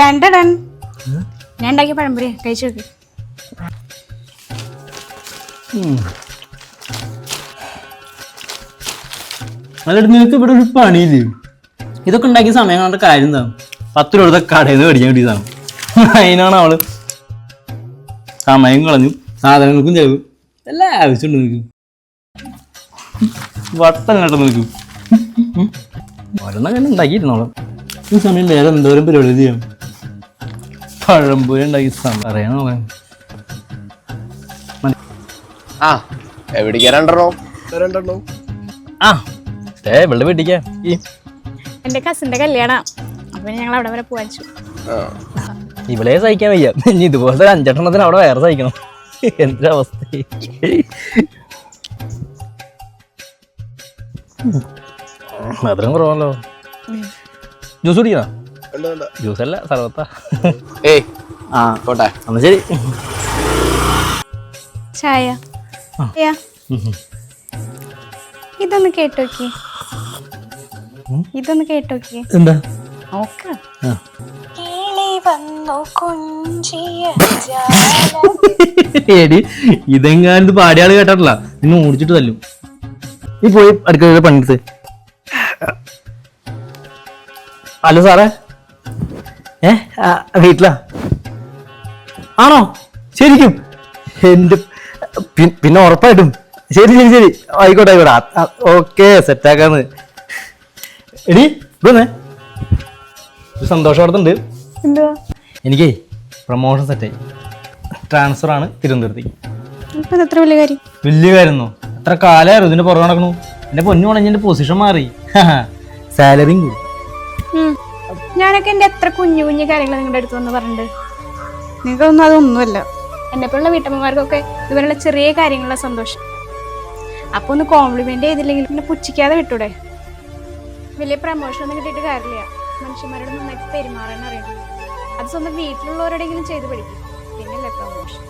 ടണ്ടടൻ ഞാൻ ഉണ്ടാക്കിയ പഴംപൊരി കഴിച്ചു നോക്ക്. നിനക്ക് ഇവിടെ ഒരു പണിയില്ലേ? ഇതൊക്കെ ഉണ്ടാക്കിയ സമയം കണ്ട കാര്യം എന്താ? പത്ത് രൂപ കടയിൽ നിന്ന് മേടിക്കാൻ വേണ്ടിയതാണ് അതിനാണ് അവൾ സമയം കളഞ്ഞു. സാധനങ്ങൾക്കും ചെലവ്. എല്ലാം ആവശ്യമുണ്ട് നിനക്ക്. വട്ടം കേട്ടോ നിനക്ക്? ഓരോന്നൊക്കെ ഉണ്ടാക്കിയിരുന്നോളാം ഈ സമയം വേറെ എന്തോരം പരിപാടി ചെയ്യാം? പഴംപൊരി ഉണ്ടാക്കി ആ എവിടേക്കാ രണ്ടെണ്ണോ? രണ്ടെണ്ണോ ആ ഏ വെള്ളം വീട്ടിക്കാ ഈ. എന്റെ കസിന്റെ കല്യാണം. അപ്പം ഞങ്ങൾ അവിടെ വരെ ഇവിടെ സഹിക്കാൻ വയ്യ. ഇനി ഇതുപോലത്തെ ഒരു അഞ്ചെട്ടെണ്ണത്തിന് അവിടെ വേറെ സഹിക്കണം. എന്തൊരവസ്ഥ മധുരം കുറവല്ലോ ജ്യൂസ് കുടിക്കണോ? ജ്യൂസ് അല്ല സർവത്താ ഏയ് ആ. പോട്ടെ. എന്നാ ശരി. ചായ. ഇതൊന്ന് കേട്ടോക്കി. ഇതൊന്ന് കേട്ടോക്കി. എന്താ? നോക്ക്. എടി ഇതെങ്ങാനും ഇത് പാടിയ ആൾ കേട്ടിട്ടില്ല. ഇന്ന് ഓടിച്ചിട്ട് തല്ലും. നീ പോയി അടുക്കള പണിയെടുത്ത്. ഹലോ സാറേ. ഏ? വീട്ടിലാ. ആണോ? ശരിക്കും. എന്റെ പിന്നെ ഉറപ്പായിട്ടും. ശരി ശരി ശരി. ആയിക്കോട്ടെ ആയിക്കോട്ടെ. ഓക്കെ സെറ്റാക്കാന്ന്. എടി ഇതൊന്നേ സന്തോഷം എന്തുവാ? എനിക്കേ പ്രൊമോഷൻ സെറ്റായി ട്രാൻസ്ഫർ ആണ് തിരുവനന്തപുരത്തേക്ക്. വലിയ കാര്യം വലിയ എത്ര കാലമായിരുന്നു ഇതിന്റെ പുറകെ നടക്കണു? എന്റെ പൊന്നു ഉണഞ്ഞ പൊസിഷൻ മാറി. സാലറിയും കൂടി. ഞാനൊക്കെ എന്റെ എത്ര കുഞ്ഞു കുഞ്ഞു കാര്യങ്ങൾ നിങ്ങളുടെ അടുത്ത് വന്ന് പറഞ്ഞിട്ടുണ്ട്. നിങ്ങൾക്കൊന്നും അതൊന്നുമല്ല. എന്നെ പോലുള്ള വീട്ടമ്മമാർക്കൊക്കെ ഇതുപോലുള്ള ചെറിയ കാര്യങ്ങളുള്ള സന്തോഷം. അപ്പൊ ഒന്ന് കോംപ്ലിമെന്റ് ചെയ്തില്ലെങ്കിൽ പിന്നെ പുച്ഛിക്കാതെ വിട്ടൂടെ? വലിയ പ്രമോഷൻ ഒന്നും കിട്ടിയിട്ട് കാര്യമില്ല. മനുഷ്യന്മാരോട് നന്നായിട്ട് പെരുമാറാൻ അറിയണം. അത് സ്വന്തം വീട്ടിലുള്ളവരോടെങ്കിലും ചെയ്ത് പഠിക്കും പിന്നല്ലേ പ്രമോഷൻ